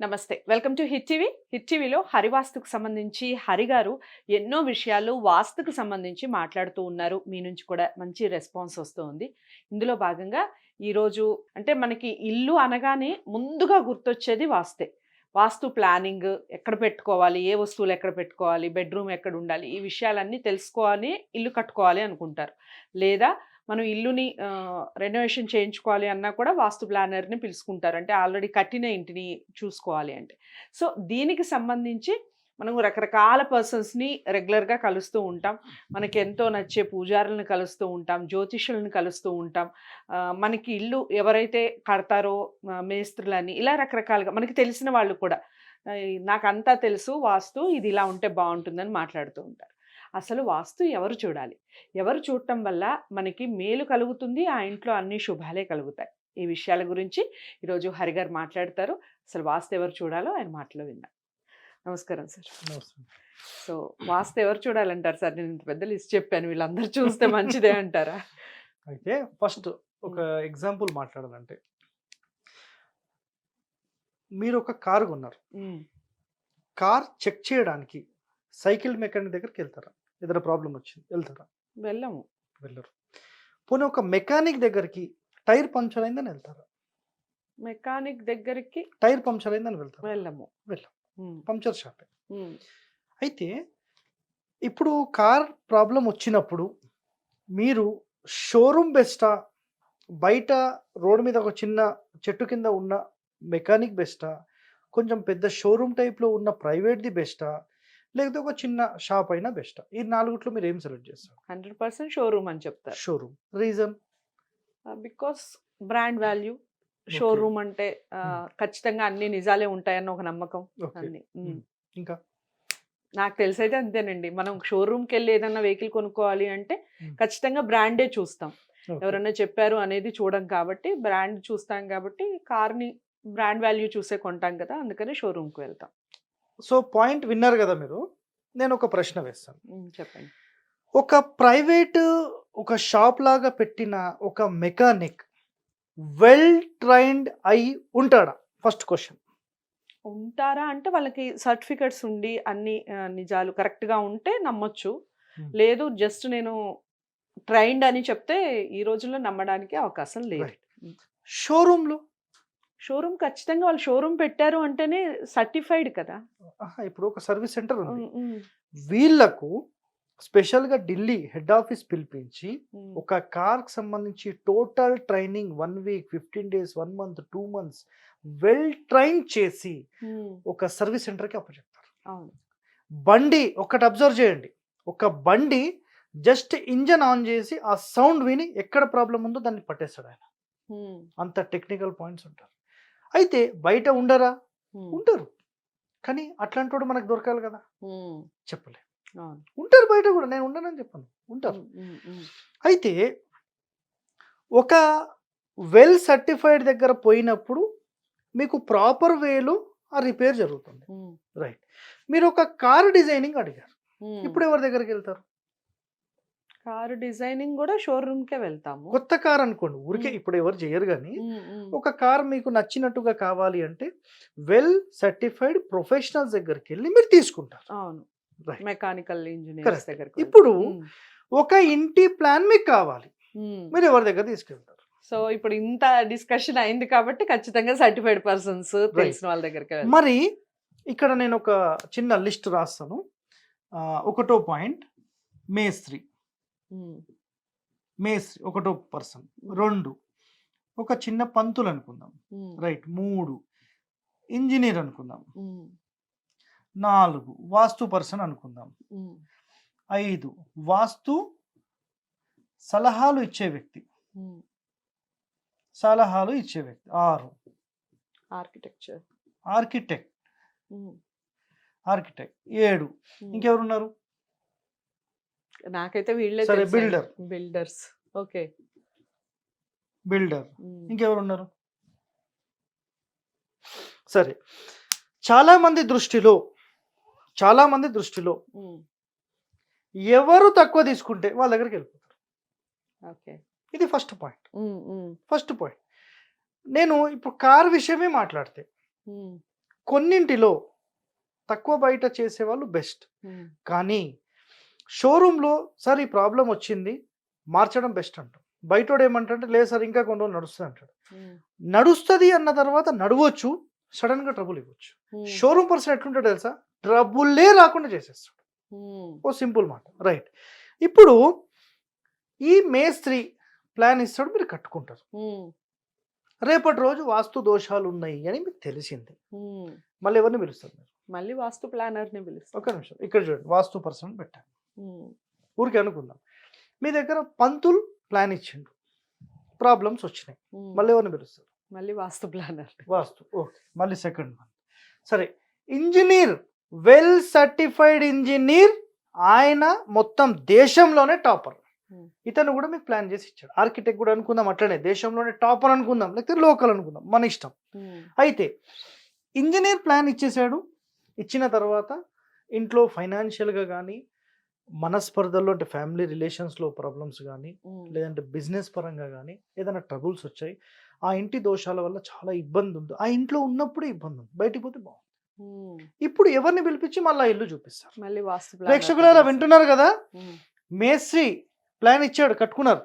నమస్తే. Welcome to hit TV. Hit టీవీలో హరివాస్తుకు సంబంధించి హరి గారు ఎన్నో విషయాలు వాస్తుకు సంబంధించి మాట్లాడుతూ ఉన్నారు. మీ నుంచి కూడా మంచి రెస్పాన్స్ వస్తుంది. ఇందులో భాగంగా ఈరోజు అంటే మనకి ఇల్లు అనగానే ముందుగా గుర్తొచ్చేది వాస్తే. వాస్తు ప్లానింగ్ ఎక్కడ పెట్టుకోవాలి ఏ వస్తువులు ఎక్కడ పెట్టుకోవాలి బెడ్రూమ్ ఎక్కడ ఉండాలి ఈ విషయాలన్నీ తెలుసుకోవాలి ఇల్లు కట్టుకోవాలి అనుకుంటారు. లేదా మనం ఇల్లుని రెనోవేషన్ చేయించుకోవాలి అన్నా కూడా వాస్తు ప్లానర్ని పిలుచుకుంటారు. అంటే ఆల్రెడీ కట్టిన ఇంటిని చూసుకోవాలి అంటే. సో దీనికి సంబంధించి మనం రకరకాల పర్సన్స్ని రెగ్యులర్గా కలుస్తూ ఉంటాం. మనకి ఎంతో నచ్చే పూజారులను కలుస్తూ ఉంటాం జ్యోతిషులను కలుస్తూ ఉంటాం. మనకి ఇల్లు ఎవరైతే కడతారో మేస్త్రులని ఇలా రకరకాలుగా మనకి తెలిసిన వాళ్ళు కూడా నాకు అంతా తెలుసు వాస్తు ఇది ఇలా ఉంటే బాగుంటుందని మాట్లాడుతూ ఉంటారు. అసలు వాస్తు ఎవరు చూడాలి? ఎవరు చూడటం వల్ల మనకి మేలు కలుగుతుంది? ఆ ఇంట్లో అన్ని శుభాలే కలుగుతాయి. ఈ విషయాల గురించి ఈరోజు హరిగారు మాట్లాడతారు. అసలు వాస్తు ఎవరు చూడాలో ఆయన మాటలో విన్నాం నమస్కారం సార్. సో వాస్తు ఎవరు చూడాలంటారు సార్? నేను ఇంత పెద్ద లిస్ట్ చెప్పాను. వీళ్ళందరూ చూస్తే మంచిదే అంటారా? అయితే ఫస్ట్ ఒక ఎగ్జాంపుల్ మాట్లాడాలంటే మీరు ఒక కారు కొన్నారు. కార్ చెక్ చేయడానికి సైకిల్ మెకానిక్ దగ్గరికి వెళ్తారా? ఏదైనా ప్రాబ్లం వచ్చింది వెళ్తారా? వెళ్ళము. వెళ్ళరు. పోనీ ఒక మెకానిక్ దగ్గరికి టైర్ పంక్చర్ అయిందని వెళ్తారా? మెకానిక్ దగ్గరికి టైర్ పంక్చర్ అయిందని వెళ్తారా? వెళ్ళము. వెళ్ళం. Um, puncture shop. అయితే ఇప్పుడు కార్ ప్రాబ్లం వచ్చినప్పుడు మీరు షోరూమ్ బెస్టా బయట రోడ్ మీద ఒక చిన్న చెట్టు కింద ఉన్న మెకానిక్ బెస్టా కొంచెం పెద్ద షోరూమ్ టైప్లో ఉన్న ప్రైవేట్ది బెస్టా లేకపోతే ఒక చిన్న షాప్ అయినా బెస్టా. ఈ నాలుగుట్లో మీరు ఏం సెలెక్ట్ చేస్తారు? హండ్రెడ్ పర్సెంట్ షోరూమ్ అని చెప్తారు. Showroom. Reason? Because brand value. Showroom అంటే. ఖచ్చితంగా అన్ని నిజాలే ఉంటాయన్న ఒక నమ్మకం అన్ని. ఇంకా? నాకు తెలిసైతే అంతేనండి. మనం షోరూమ్కి వెళ్ళి ఏదన్నా వెహికల్ కొనుక్కోవాలి అంటే. ఖచ్చితంగా బ్రాండే చూస్తాం. ఎవరన్నా చెప్పారు అనేది చూడం కాబట్టి బ్రాండ్ చూస్తాం కాబట్టి కార్ని బ్రాండ్ వాల్యూ చూసే కొంటాం కదా అందుకని షోరూమ్కి వెళ్తాం. సో పాయింట్ విన్నారు కదా మీరు? నేను ఒక ప్రశ్న వేస్తాను. చెప్పండి. ఒక ప్రైవేట్ ఒక షాప్ లాగా పెట్టిన ఒక మెకానిక్ వెల్ ట్రైన్డ్ అయి ఉంటాడా? First question. ఉంటారా అంటే వాళ్ళకి సర్టిఫికెట్స్ ఉండి అన్ని నిజాలు కరెక్ట్గా ఉంటే నమ్మొచ్చు. లేదు జస్ట్ నేను ట్రైన్డ్ అని చెప్తే ఈ రోజుల్లో నమ్మడానికి అవకాశం లేదు. షోరూంలో షోరూమ్ ఖచ్చితంగా వాళ్ళు షోరూమ్ పెట్టారు అంటేనే సర్టిఫైడ్ కదా. ఇప్పుడు ఒక సర్వీస్ సెంటర్ ఉంది. వీళ్ళకు స్పెషల్గా ఢిల్లీ హెడ్ ఆఫీస్ పిలిపించి. ఒక కార్కి సంబంధించి total training one week fifteen days one month two months well train చేసి ఒక సర్వీస్ సెంటర్కి అప్పచెప్తారు. అవును. బండి ఒకటి అబ్జర్వ్ చేయండి. ఒక బండి జస్ట్ ఇంజన్ ఆన్ చేసి ఆ సౌండ్ విని ఎక్కడ ప్రాబ్లం ఉందో దాన్ని పట్టేస్తాడు ఆయన. అంత టెక్నికల్ పాయింట్స్ ఉంటారు. అయితే బయట ఉండరా? ఉంటారు కానీ అట్లాంటి వాడు మనకు దొరకాలి కదా? చెప్పలే. ఉంటారు బయట కూడా నేను ఉండనని చెప్పాను. ఉంటారు. అయితే ఒక వెల్ సర్టిఫైడ్ దగ్గర పోయినప్పుడు మీకు ప్రాపర్ వేలో ఆ రిపేర్ జరుగుతుంది. రైట్ మీరు ఒక కార్ డిజైనింగ్ అడిగారు. ఇప్పుడు ఎవరి దగ్గరికి వెళ్తారు? కారు డిజైనింగ్ కూడా షోరూమ్ కే వెళ్తాము. కొత్త కార్ అనుకోండి ఊరికే. ఇప్పుడు ఎవరు చేయరు కానీ ఒక కార్ మీకు నచ్చినట్టుగా కావాలి అంటే వెల్ సర్టిఫైడ్ ప్రొఫెషనల్స్ దగ్గరికి వెళ్ళి మీరు తీసుకుంటారు. అవును. Mechanical engineers Correct. దగ్గర ఇప్పుడు ఒక ఇంటి ప్లాన్ మీకు కావాలి. మీరు ఎవరి దగ్గర తీసుకెళ్తారు? సో ఇప్పుడు ఇంత డిస్కషన్ అయింది కాబట్టి ఖచ్చితంగా సర్టిఫైడ్ పర్సన్స్ తెలిసిన వాళ్ళ దగ్గరికి మరి ఇక్కడ నేను ఒక చిన్న లిస్ట్ రాస్తాను. ఒకటో పాయింట్ మేస్త్రి. మేస్త్రి ఒకటో పర్సన్ రెండు ఒక చిన్న పంతులు అనుకుందాం. రైట్ మూడు ఇంజనీర్ అనుకుందాం. నాలుగు వాస్తు పర్సన్ అనుకుందాం. ఐదు వాస్తు సలహాలు ఇచ్చే వ్యక్తి. సలహాలు ఇచ్చే వ్యక్తి. ఆరు. ఆర్కిటెక్చర్. ఆర్కిటెక్ట్. ఆర్కిటెక్ట్. ఏడు. ఇంకెవరున్నారు? నాకైతే వీళ్ళే సరే, builder. బిల్డర్స్. ఓకే. బిల్డర్. ఇంకెవరున్నారు? సరే. చాలా మంది దృష్టిలో చాలా మంది దృష్టిలో ఎవరు తక్కువ తీసుకుంటే వాళ్ళ దగ్గరికి వెళ్ళిపోతారు. ఓకే. ఇది ఫస్ట్ పాయింట్. First point. నేను ఇప్పుడు కార్ విషయమే మాట్లాడితే కొన్నింటిలో తక్కువ బయట చేసేవాళ్ళు బెస్ట్. కానీ షోరూంలో సార్ ఈ ప్రాబ్లం వచ్చింది మార్చడం బెస్ట్ అంటాం బయటోడు ఏమంటాడంటే లేదు సార్ ఇంకా కొన్ని రోజులు నడుస్తుంది అంటాడు. నడుస్తుంది అన్న తర్వాత నడవచ్చు సడన్గా ట్రబుల్ ఇవ్వచ్చు. షోరూమ్ పర్సన్ ఎట్లుంటాడు తెలుసా? ట్రబుల్లే రాకుండా చేసేస్తాడు. ఓ సింపుల్ మాట. రైట్. ఇప్పుడు ఈ మేస్త్రి ప్లాన్ ఇస్తాడు మీరు కట్టుకుంటారు. రేపటి రోజు వాస్తు దోషాలు ఉన్నాయి అని మీకు తెలిసింది. మళ్ళీ ఎవరిని పిలుస్తారు మీరు? మళ్ళీ వాస్తు ప్లానర్ని పిలుస్తాం ఒక నిమిషం. ఇక్కడ చూడండి వాస్తు పర్సన్ పెట్టాను. ఊరికి అనుకుందాం. మీ దగ్గర పంతులు ప్లాన్ ఇచ్చిండు. ప్రాబ్లమ్స్ వచ్చినాయి. మళ్ళీ ఎవరిని పిలుస్తారు? మళ్ళీ వాస్తు ప్లానర్ వాస్తు. ఓకే. మళ్ళీ సెకండ్ వన్ సరే. ఇంజనీర్ వెల్ సర్టిఫైడ్ ఇంజనీర్ ఆయన మొత్తం దేశంలోనే టాపర్. ఇతను కూడా మీకు ప్లాన్ చేసి ఇచ్చాడు. ఆర్కిటెక్ట్ కూడా అనుకుందాం అట్లనే. దేశంలోనే టాపర్ అనుకుందాం. లేకపోతే లోకల్ అనుకుందాం. మన ఇష్టం. అయితే ఇంజనీర్ ప్లాన్ ఇచ్చేసాడు ఇచ్చిన తర్వాత ఇంట్లో ఫైనాన్షియల్గా కానీ మనస్పర్ధల్లో అంటే ఫ్యామిలీ రిలేషన్స్లో ప్రాబ్లమ్స్ కానీ లేదంటే బిజినెస్ పరంగా కానీ ఏదైనా ట్రబుల్స్ వచ్చాయి ఆ ఇంటి దోషాల వల్ల చాలా ఇబ్బంది ఉంది. ఆ ఇంట్లో ఉన్నప్పుడే ఇబ్బంది ఉంది. బయటికి పోతే బాగుంది. ఇప్పుడు ఎవరిని పిలిపించి మళ్ళీ ఇల్లు చూపిస్తారు? మళ్ళీ ప్రేక్షకులారా పిలుస్తాం. వింటున్నారు కదా? మేస్త్రి ప్లాన్ ఇచ్చాడు కట్టుకున్నారు.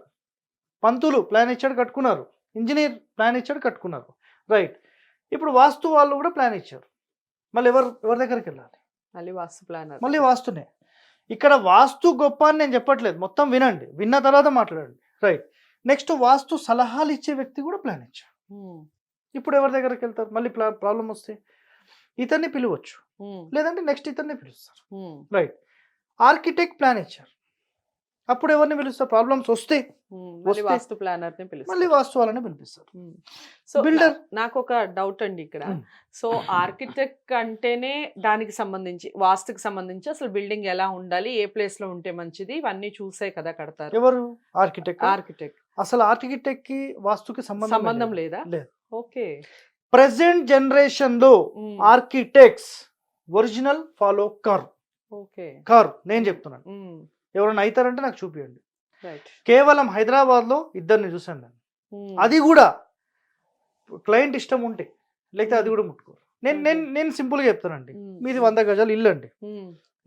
పంతులు ప్లాన్ ఇచ్చాడు కట్టుకున్నారు. ఇంజనీర్ ప్లాన్ ఇచ్చాడు కట్టుకున్నారు. రైట్. ఇప్పుడు వాస్తు వాళ్ళు కూడా ప్లాన్ ఇచ్చారు. మళ్ళీ ఎవరు ఎవరి దగ్గరికి వెళ్ళాలి? మళ్ళీ వాస్తు ప్లానర్ మళ్ళీ వాస్తునే. ఇక్కడ వాస్తు గొప్ప అని నేను చెప్పట్లేదు. మొత్తం వినండి. విన్న తర్వాత మాట్లాడండి. రైట్ నెక్స్ట్ వాస్తు సలహాలు ఇచ్చే వ్యక్తి కూడా ప్లాన్ ఇచ్చాడు. ఉమ్, ఇప్పుడు ఎవరి దగ్గరికి వెళ్తారు? మళ్ళీ ప్రాబ్లం వస్తే ఇతన్ని పిలవచ్చు. ఉమ్, లేదంటే నెక్స్ట్ ఇతన్ని పిలుస్తారు. రైట్ ఆర్కిటెక్ట్ ప్లాన్ ఇచ్చారు. అప్పుడు ఎవరిని పిలుస్తారు? ప్రాబ్లమ్స్ వస్తే వస్తే- ప్లానర్ని మళ్ళీ వాస్తు వాళ్ళని పిలిపిస్తారు. సో. నా- నాకు ఒక డౌట్ అండి ఇక్కడ. సో ఆర్కిటెక్ట్ అంటేనే దానికి సంబంధించి వాస్తుకి సంబంధించి అసలు బిల్డింగ్ ఎలా ఉండాలి ఏ ప్లేస్లో ఉంటే మంచిది ఇవన్నీ చూసే కదా కడతారు. ఎవరు? ఆర్కిటెక్ట్? ఆర్కిటెక్ట్. అసలు ఆర్కిటెక్ట్కి వాస్తుకి సంబంధం సంబంధం లేదా? లేదు. ఓకే. ప్రెసెంట్ జనరేషన్లో ఆర్కిటెక్ట్స్ ఒరిజినల్ ఫాలో కర్. ఓకే. కర్. నేను చెప్తున్నాను. ఎవరైనా అవుతారంటే నాకు చూపియండి. కేవలం హైదరాబాద్లో ఇద్దరిని చూసాను నేను. అది కూడా క్లయింట్ ఇష్టం ఉంటే లేకపోతే అది కూడా ముట్టుకోరు. నేను నేను నేను సింపుల్గా చెప్తానండి. మీది వంద గజాలు ఇల్లు అండి.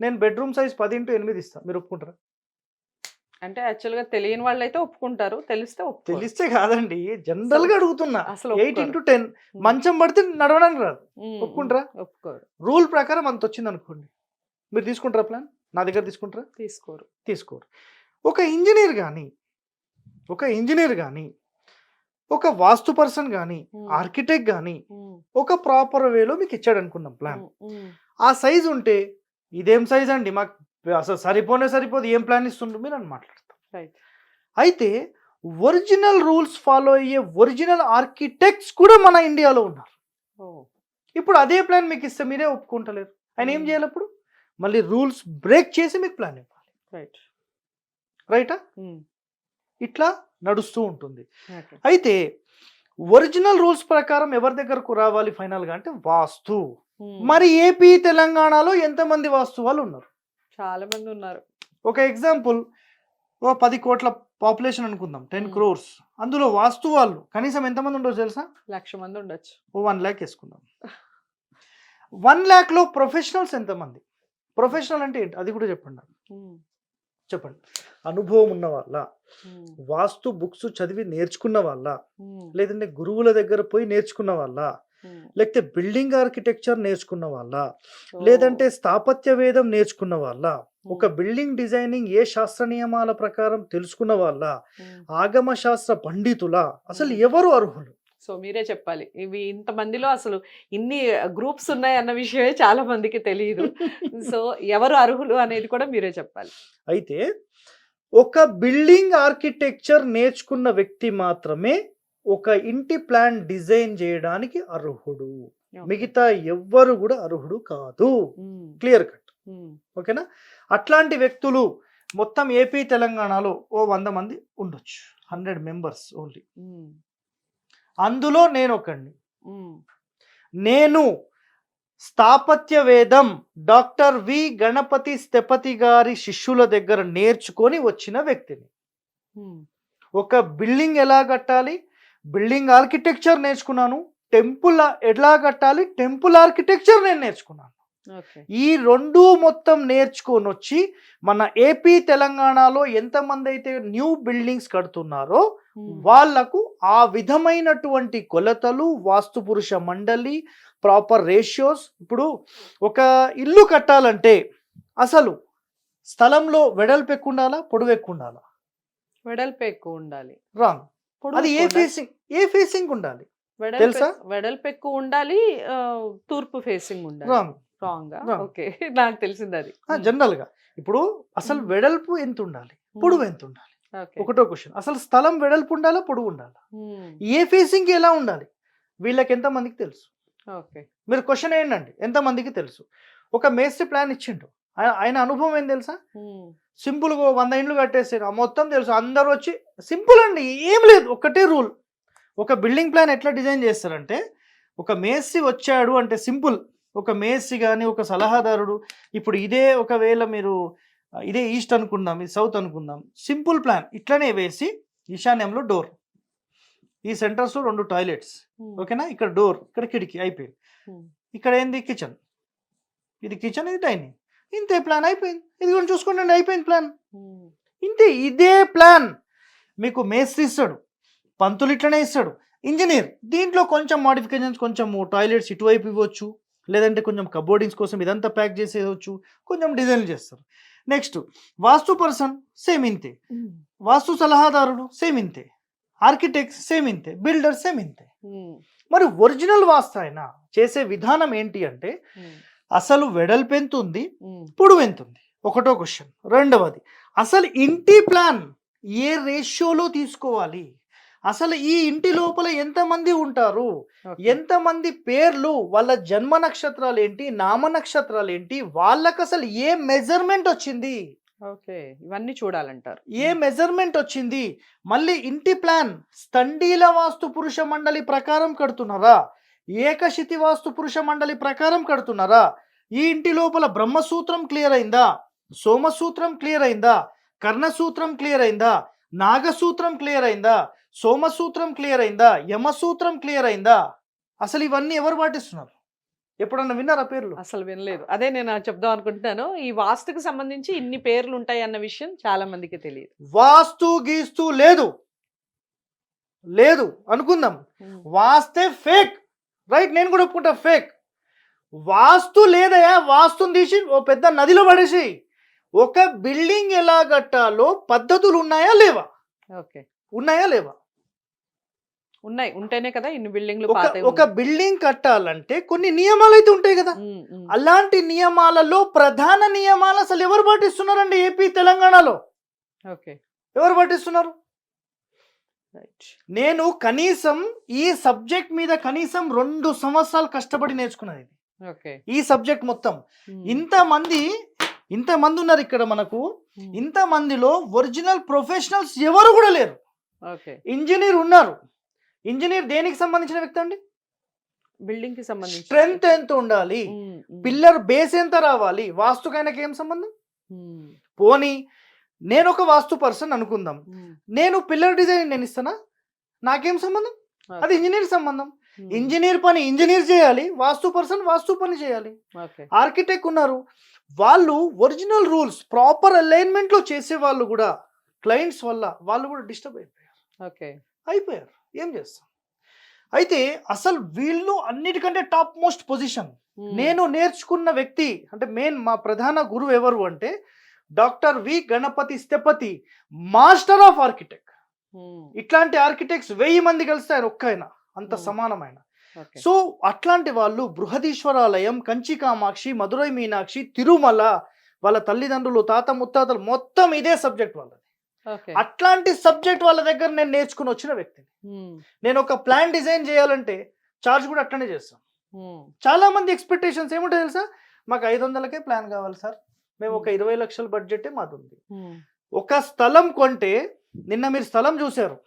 నేను బెడ్రూమ్ సైజ్ పది ఇంటూ ఎనిమిది ఇస్తాను మీరు ఒప్పుకుంటారా? అంటే యాక్చువల్గా తెలియని వాళ్ళు అయితే ఒప్పుకుంటారు. తెలిస్తే. తెలిస్తే కాదండి. జనరల్గా అడుగుతున్నా. అసలు ఎయిట్. Into ten. మంచం పడితే నడవడానికి రాదు. ఒప్పుకుంటారా? ఒప్పుకోరు. రూల్ ప్రకారం అంత వచ్చింది అనుకోండి మీరు తీసుకుంటారా ప్లాన్? నా దగ్గర తీసుకుంటారా? తీసుకోరు. తీసుకోరు. ఒక ఇంజనీర్ కానీ ఒక ఇంజనీర్ కానీ ఒక వాస్తు పర్సన్ కానీ ఆర్కిటెక్ట్ కానీ ఒక ప్రాపర్ వేలో మీకు ఇచ్చాడు అనుకుందాం ప్లాన్ ఆ సైజ్ ఉంటే ఇదేం సైజ్ అండి? మాకు అసలు సరిపోనే సరిపోదు. ఏం ప్లాన్ ఇస్తుండ్రు? మీరు అని మాట్లాడతాం. అయితే ఒరిజినల్ రూల్స్ ఫాలో అయ్యే ఒరిజినల్ ఆర్కిటెక్ట్స్ కూడా మన ఇండియాలో ఉన్నారు. ఇప్పుడు అదే ప్లాన్ మీకు ఇస్తే మీరే ఒప్పుకుంటలేరు. ఆయన ఏం. చేయాలి అప్పుడు? మళ్ళీ రూల్స్ బ్రేక్ చేసి మీకు ప్లాన్ ఇవ్వాలి. రైట్. రైటా ఉమ్, ఇట్లా నడుస్తూ ఉంటుంది. అయితే ఒరిజినల్ రూల్స్ ప్రకారం ఎవరి దగ్గరకు రావాలి ఫైనల్గా అంటే వాస్తు. ఉమ్, మరి ఏపీ తెలంగాణలో ఎంతమంది వాస్తు వాళ్ళు ఉన్నారు? చాలా మంది ఉన్నారు. ఒక ఎగ్జాంపుల్ ఓ పది కోట్ల పాపులేషన్ అనుకుందాం టెన్ Hmm. క్రోర్స్. అందులో వాస్తు వాళ్ళు కనీసం ఎంతమంది ఉండొచ్చు తెలుసా? లక్ష మంది ఉండొచ్చు. ఓ వన్ ల్యాక్ వేసుకుందాం. వన్ ల్యాక్లో ప్రొఫెషనల్స్ ఎంతమంది? ప్రొఫెషనల్ అంటే ఏంటి? అది కూడా చెప్పండి చెప్పండి. అనుభవం ఉన్న వాళ్ళ వాస్తు బుక్స్ చదివి నేర్చుకున్న వాళ్ళ లేదంటే గురువుల దగ్గర పోయి నేర్చుకున్న వాళ్ళ. లేకపోతే బిల్డింగ్ ఆర్కిటెక్చర్ నేర్చుకున్న వాళ్ళ లేదంటే స్థాపత్య వేదం నేర్చుకున్న వాళ్ళ ఒక బిల్డింగ్ డిజైనింగ్ ఏ శాస్త్ర నియమాల ప్రకారం తెలుసుకున్న వాళ్ళ. ఆగమ శాస్త్ర పండితుల అసలు ఎవరు అర్హులు? సో మీరే చెప్పాలి. ఇవి ఇంత మందిలో అసలు ఇన్ని గ్రూప్స్ ఉన్నాయి అన్న విషయమే చాలా మందికి తెలియదు సో ఎవరు అర్హులు అనేది కూడా మీరే చెప్పాలి. అయితే ఒక బిల్డింగ్ ఆర్కిటెక్చర్ నేర్చుకున్న వ్యక్తి మాత్రమే ఒక ఇంటి ప్లాన్ డిజైన్ చేయడానికి అర్హుడు. మిగతా ఎవ్వరు కూడా అర్హుడు కాదు. Clear cut. ఓకేనా? అట్లాంటి వ్యక్తులు మొత్తం ఏపీ తెలంగాణలో ఓ వంద మంది ఉండొచ్చు. Hundred members only. అందులో నేను ఒకడిని నేను స్థాపత్య వేదం డాక్టర్ వి గణపతి స్థపతి గారి శిష్యుల దగ్గర నేర్చుకొని వచ్చిన వ్యక్తిని. ఒక బిల్డింగ్ ఎలా కట్టాలి? బిల్డింగ్ ఆర్కిటెక్చర్ నేర్చుకున్నాను. టెంపుల్ ఎట్లా కట్టాలి? టెంపుల్ ఆర్కిటెక్చర్ నేను నేర్చుకున్నాను. ఈ రెండు మొత్తం నేర్చుకొని వచ్చి మన ఏపీ తెలంగాణలో ఎంతమంది అయితే న్యూ బిల్డింగ్స్ కడుతున్నారో వాళ్ళకు ఆ విధమైనటువంటి కొలతలు వాస్తు పురుష మండలి ప్రాపర్ రేషియోస్ ఇప్పుడు ఒక ఇల్లు కట్టాలంటే అసలు స్థలంలో వెడల్పు ఎక్కువ ఉండాలా పొడవు ఎక్కువ ఉండాలా వెడల్పు ఎక్కువ ఉండాలి రాంగ్ అది ఏ. ఫేసింగ్ ఏ ఫేసింగ్ ఉండాలి? తెలుసా? వెడల్పు ఎక్కువ ఉండాలి తూర్పు ఫేసింగ్ ఉండాలి. రాంగ్. Wrong Wrong. ఓకే. నాకు తెలిసింది అది జనరల్గా ఇప్పుడు అసలు. వెడల్పు ఎంత ఉండాలి పొడవు ఎంత ఉండాలి ఒకటో క్వశ్చన్. అసలు స్థలం వెడల్పు ఉండాలా? పొడవు ఉండాలా? ఏ ఫేసింగ్ ఎలా ఉండాలి? వీళ్ళకి ఎంత మందికి తెలుసు? ఓకే. మీరు క్వశ్చన్ ఏంటండి ఎంత మందికి తెలుసు? ఒక మేస్త్రి ప్లాన్ ఇచ్చిండు. ఆయన- ఆయన అనుభవం ఏం తెలుసా? సింపుల్గా వంద ఇండ్లు కట్టేసారు. మొత్తం తెలుసు. అందరూ వచ్చి సింపుల్ అండి ఏం లేదు. ఒకటే రూల్. ఒక బిల్డింగ్ ప్లాన్ ఎట్లా డిజైన్ చేస్తారంటే ఒక మేస్త్రి వచ్చాడు అంటే సింపుల్. ఒక మేస్త్రి కానీ ఒక సలహాదారుడు ఇప్పుడు ఇదే ఒకవేళ మీరు ఇదే ఈస్ట్ అనుకుందాం ఇది సౌత్ అనుకుందాం సింపుల్ ప్లాన్ ఇట్లనే వేసి ఈశాన్యంలో డోర్. ఈ సెంటర్స్లో రెండు టాయిలెట్స్. ఓకేనా? ఇక్కడ డోర్ ఇక్కడ కిటికీ అయిపోయింది. ఇక్కడ ఏంది? కిచెన్. ఇది కిచెన్ ఇది డైనింగ్. ఇంతే ప్లాన్ అయిపోయింది. ఇది కూడా చూసుకోండి అయిపోయింది ప్లాన్. ఇంతే ఇదే ప్లాన్. మీకు మేస్త్రి ఇస్తాడు పంతులు ఇట్లనే ఇస్తాడు ఇంజనీర్. దీంట్లో కొంచెం మాడిఫికేషన్స్ కొంచెం టాయిలెట్స్ ఇటువైపు ఇవ్వచ్చు. లేదంటే కొంచెం కబోర్డింగ్స్ కోసం ఇదంతా ప్యాక్ చేసేయవచ్చు కొంచెం డిజైన్ చేస్తారు. నెక్స్ట్ వాస్తు పర్సన్ సేమ్ ఇంతే. వాస్తు సలహాదారుడు సేమ్ ఇంతే. ఆర్కిటెక్ట్ సేమ్ ఇంతే. బిల్డర్ సేమ్ ఇంతే. మరి ఒరిజినల్ వాస్తు ఆయన చేసే విధానం ఏంటి అంటే అసలు వెడల్పు ఎంత ఉంది పొడవు ఎంత ఉంది ఒకటో క్వశ్చన్. రెండవది అసలు ఇంటి ప్లాన్ ఏ రేషియోలో తీసుకోవాలి? అసలు ఈ ఇంటి లోపల ఎంతమంది ఉంటారు? ఎంతమంది పేర్లు? వాళ్ళ జన్మ నక్షత్రాలు ఏంటి నామ నక్షత్రాలు ఏంటి వాళ్ళకి అసలు ఏ మెజర్మెంట్ వచ్చింది? ఓకే. ఇవన్నీ చూడాలంటారు. ఏ మెజర్మెంట్ వచ్చింది? మళ్ళీ ఇంటి ప్లాన్ స్తండీల వాస్తు పురుష మండలి ప్రకారం కడుతున్నారా? ఏకశితి వాస్తు పురుష మండలి ప్రకారం కడుతున్నారా? ఈ ఇంటి లోపల బ్రహ్మసూత్రం క్లియర్ అయిందా? సోమసూత్రం క్లియర్ అయిందా? కర్ణసూత్రం క్లియర్ అయిందా? నాగసూత్రం క్లియర్ అయిందా? సోమసూత్రం క్లియర్ అయిందా? యమసూత్రం క్లియర్ అయిందా? అసలు ఇవన్నీ ఎవరు పాటిస్తున్నారు? ఎప్పుడన్నా విన్నారా పేర్లు? అసలు వినలేదు. అదే నేను చెప్దాం అనుకుంటున్నాను. ఈ వాస్తుకు సంబంధించి ఇన్ని పేర్లు ఉంటాయి అన్న విషయం చాలా మందికి తెలియదు. వాస్తు గీస్తూ లేదు. లేదు. అనుకుందాం. వాస్తే ఫేక్. రైట్ నేను కూడా ఒప్పుకుంటా ఫేక్. వాస్తు లేదయా వాస్తుని తీసి ఓ పెద్ద నదిలో పడేసి. ఒక బిల్డింగ్ ఎలా కట్టాలో పద్ధతులు ఉన్నాయా లేవా? ఓకే. ఉన్నాయా లేవా? ఉన్నాయి. ఉంటేనే కదా ఇన్ని బిల్డింగ్లు ఒక బిల్డింగ్ కట్టాలంటే కొన్ని నియమాలు అయితే ఉంటాయి కదా. అలాంటి నియమాలలో ప్రధాన నియమాలు అసలు ఎవరు పాటిస్తున్నారండి ఏపీ తెలంగాణలో? ఓకే. ఎవరు పాటిస్తున్నారు? నేను కనీసం ఈ సబ్జెక్ట్ మీద కనీసం రెండు సంవత్సరాలు కష్టపడి నేర్చుకున్నది ఈ సబ్జెక్ట్ మొత్తం. ఇంతమంది ఇంతమంది ఉన్నారు ఇక్కడ మనకు. ఇంతమందిలో ఒరిజినల్ ప్రొఫెషనల్స్ ఎవరు కూడా లేరు. ఓకే. ఇంజనీర్ ఉన్నారు. ఇంజనీర్ దేనికి సంబంధించిన వ్యక్తి అండి? బిల్డింగ్కి సంబంధించి స్ట్రెంగ్త్ ఎంత ఉండాలి? పిల్లర్ బేస్ ఎంత రావాలి? వాస్తుకైనకి ఏం సంబంధం? పోనీ నేను ఒక వాస్తు పర్సన్ అనుకుందాం. నేను పిల్లర్ డిజైన్ నేను ఇస్తానా? నాకేం సంబంధం? అది ఇంజనీర్ సంబంధం. ఇంజనీర్ పని ఇంజనీర్ చేయాలి వాస్తు పర్సన్ వాస్తు పని చేయాలి. ఆర్కిటెక్ట్ ఉన్నారు. వాళ్ళు ఒరిజినల్ రూల్స్ ప్రాపర్ అలైన్మెంట్లో చేసే వాళ్ళు కూడా క్లయింట్స్ వల్ల వాళ్ళు కూడా డిస్టర్బ్ అయిపోయారు. ఓకే. అయిపోయారు. ఏం చేస్తాం? అయితే అసలు వీళ్ళు అన్నిటికంటే టాప్ మోస్ట్ పొజిషన్. ఉమ్, నేను నేర్చుకున్న వ్యక్తి అంటే మెయిన్ మా ప్రధాన గురువు ఎవరు అంటే doctor V Ganapati Sthapati master of architect um, ఇట్లాంటి ఆర్కిటెక్ట్స్ వెయ్యి మంది కలిస్తే ఆయన ఒక్క ఆయన అంత Hmm. సమానమైన. సో అట్లాంటి వాళ్ళు బృహదీశ్వరాలయం కంచి కామాక్షి మధురై మీనాక్షి తిరుమల వాళ్ళ తల్లిదండ్రులు తాత ముత్తాతలు మొత్తం ఇదే సబ్జెక్ట్ వాళ్ళది. అట్లాంటి సబ్జెక్ట్ వాళ్ళ దగ్గర నేను నేర్చుకుని వచ్చిన వ్యక్తిని. నేను ఒక ప్లాన్ డిజైన్ చేయాలంటే చార్జ్ కూడా అట్లనే చేస్తాం. చాలా మంది ఎక్స్పెక్టేషన్స్ ఏముంటాయి తెలుసా? మాకు ఐదు వందలకే ప్లాన్ కావాలి సార్. మేము ఒక ఇరవై లక్షల బడ్జెటే మాది ఉంది ఒక స్థలం కొంటే నిన్న మీరు స్థలం చూశారు.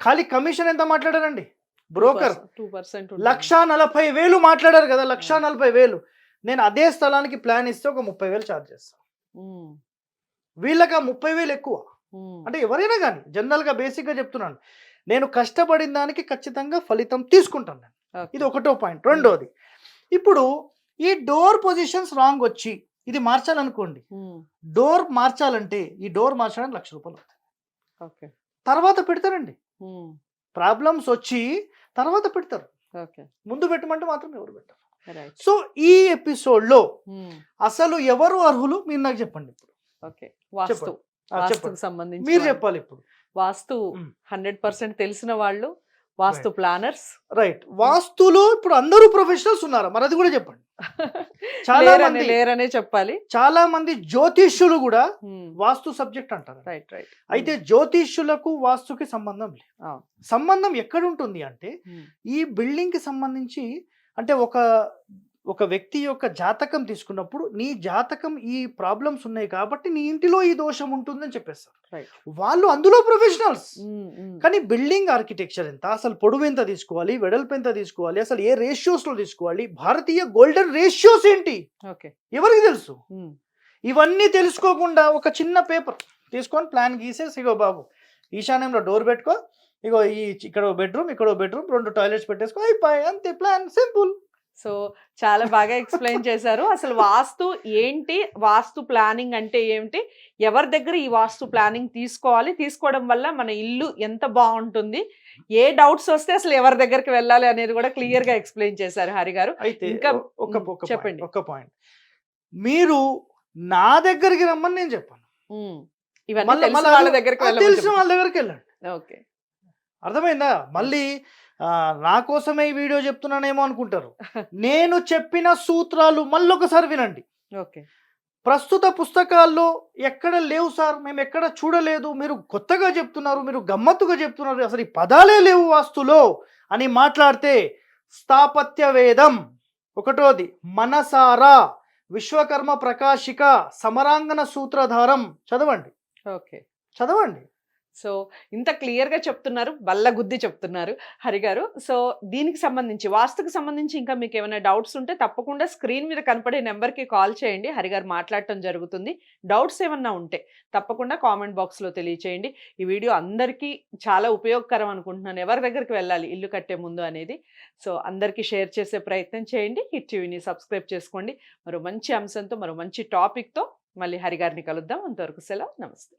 ఖాళీ కమిషన్ ఎంత మాట్లాడారండి? బ్రోకర్. టూ పర్సెంట్ లక్ష నలభై వేలు మాట్లాడారు కదా లక్ష నలభై వేలు. నేను అదే స్థలానికి ప్లాన్ ఇస్తే ఒక ముప్పై వేలు ఛార్జ్ చేస్తాను వీళ్ళకి ముప్పై వేలు ఎక్కువ. అంటే ఎవరైనా కానీ జనరల్గా బేసిక్గా చెప్తున్నాను. నేను కష్టపడిన దానికి ఖచ్చితంగా ఫలితం తీసుకుంటాను నేను. ఇది ఒకటో పాయింట్. రెండోది ఇప్పుడు ఈ డోర్ పొజిషన్స్ రాంగ్ వచ్చి ఇది మార్చాలనుకోండి. డోర్ మార్చాలంటే ఈ డోర్ మార్చడానికి లక్ష రూపాయలు అవుతాయి. ఓకే. తర్వాత పెడతారండి. ప్రాబ్లమ్స్ వచ్చి తర్వాత పెడతారు. ఓకే. ముందు పెట్టమంటే మాత్రం ఎవరు పెట్టరు. సో ఈ ఎపిసోడ్లో అసలు ఎవరు అర్హులు? మీరు నాకు చెప్పండి ఇప్పుడు. ఓకే. వాస్తు. వాస్తుకు సంబంధించి మీరు. చెప్పాలి ఇప్పుడు. వాస్తు. హండ్రెడ్ పర్సెంట్ తెలిసిన వాళ్ళు వాస్తు ప్లానర్స్. రైట్ వాస్తులో ఇప్పుడు అందరూ ప్రొఫెషనల్స్ ఉన్నారు మరి అది కూడా చెప్పండి. చాలా లేరనే మంది- లేరనే చెప్పాలి. చాలా మంది జ్యోతిష్యులు కూడా వాస్తు సబ్జెక్ట్ అంటారు. రైట్ రైట్ అయితే జ్యోతిష్యులకు వాస్తుకి సంబంధం లేదు. సంబంధం ఎక్కడ ఉంటుంది అంటే ఈ బిల్డింగ్కి సంబంధించి అంటే ఒక ఒక వ్యక్తి యొక్క జాతకం తీసుకున్నప్పుడు నీ జాతకం ఈ ప్రాబ్లమ్స్ ఉన్నాయి కాబట్టి నీ ఇంటిలో ఈ దోషం ఉంటుందని చెప్పేస్తారు. వాళ్ళు అందులో ప్రొఫెషనల్స్ కానీ బిల్డింగ్ ఆర్కిటెక్చర్ ఎంత? అసలు పొడవు ఎంత తీసుకోవాలి? వెడల్పు ఎంత తీసుకోవాలి? అసలు ఏ రేషియోస్లో తీసుకోవాలి? భారతీయ గోల్డెన్ రేషియోస్ ఏంటి? ఓకే ఎవరికి తెలుసు? ఇవన్నీ తెలుసుకోకుండా ఒక చిన్న పేపర్ తీసుకొని ప్లాన్ గీసేసి ఇగో బాబు ఈశాన్యంలో డోర్ పెట్టుకో ఇగో ఈ ఇక్కడ బెడ్రూమ్ ఇక్కడ బెడ్రూమ్ రెండు టాయిలెట్స్ పెట్టేసుకో అయిపోయి అంతే ప్లాన్ సింపుల్ సో చాలా బాగా ఎక్స్ప్లెయిన్ చేశారు. అసలు వాస్తు ఏంటి? వాస్తు ప్లానింగ్ అంటే ఏమిటి? ఎవరి దగ్గర ఈ వాస్తు ప్లానింగ్ తీసుకోవాలి? తీసుకోవడం వల్ల మన ఇల్లు ఎంత బాగుంటుంది? ఏ డౌట్స్ వస్తే అసలు ఎవరి దగ్గరికి వెళ్ళాలి అనేది కూడా క్లియర్గా ఎక్స్ప్లెయిన్ చేశారు హరి గారు. అయితే ఇంకా- చెప్పండి. ఒక పాయింట్. మీరు నా దగ్గరికి రమ్మని నేను చెప్పాను. ఇవన్నీ తెలిసిన వాళ్ళ దగ్గరికి వెళ్ళండి. ఓకే. అర్థమైందా? మళ్ళీ నా కోసమే ఈ వీడియో చెప్తున్నానేమో అనుకుంటారు. నేను చెప్పిన సూత్రాలు మళ్ళొకసారి వినండి. ఓకే. ప్రస్తుత పుస్తకాల్లో ఎక్కడ లేవు సార్ మేము ఎక్కడ చూడలేదు మీరు కొత్తగా చెప్తున్నారు మీరు గమ్మత్తుగా చెప్తున్నారు అసలు ఈ పదాలే లేవు వాస్తులో అని మాట్లాడితే స్థాపత్య వేదం ఒకటోది మనసారా విశ్వకర్మ ప్రకాశిక సమరాంగన సూత్రధారం. చదవండి. ఓకే. చదవండి. సో ఇంత క్లియర్గా చెప్తున్నారు బల్ల గుద్ది చెప్తున్నారు హరిగారు సో దీనికి సంబంధించి వాస్తుకు సంబంధించి ఇంకా మీకు ఏమైనా డౌట్స్ ఉంటే తప్పకుండా స్క్రీన్ మీద కనపడే నెంబర్కి కాల్ చేయండి. హరిగారు మాట్లాడటం జరుగుతుంది. డౌట్స్ ఏమన్నా ఉంటే తప్పకుండా కామెంట్ బాక్స్లో తెలియచేయండి. ఈ వీడియో అందరికీ చాలా ఉపయోగకరం అనుకుంటున్నాను. ఎవరి దగ్గరికి వెళ్ళాలి ఇల్లు కట్టే ముందు అనేది. సో అందరికీ షేర్ చేసే ప్రయత్నం చేయండి. హిట్ టీవీని సబ్స్క్రైబ్ చేసుకోండి. మరో మంచి అంశంతో మరో మంచి టాపిక్తో మళ్ళీ హరిగారిని కలుద్దాం. అంతవరకు సెలవు. నమస్తే.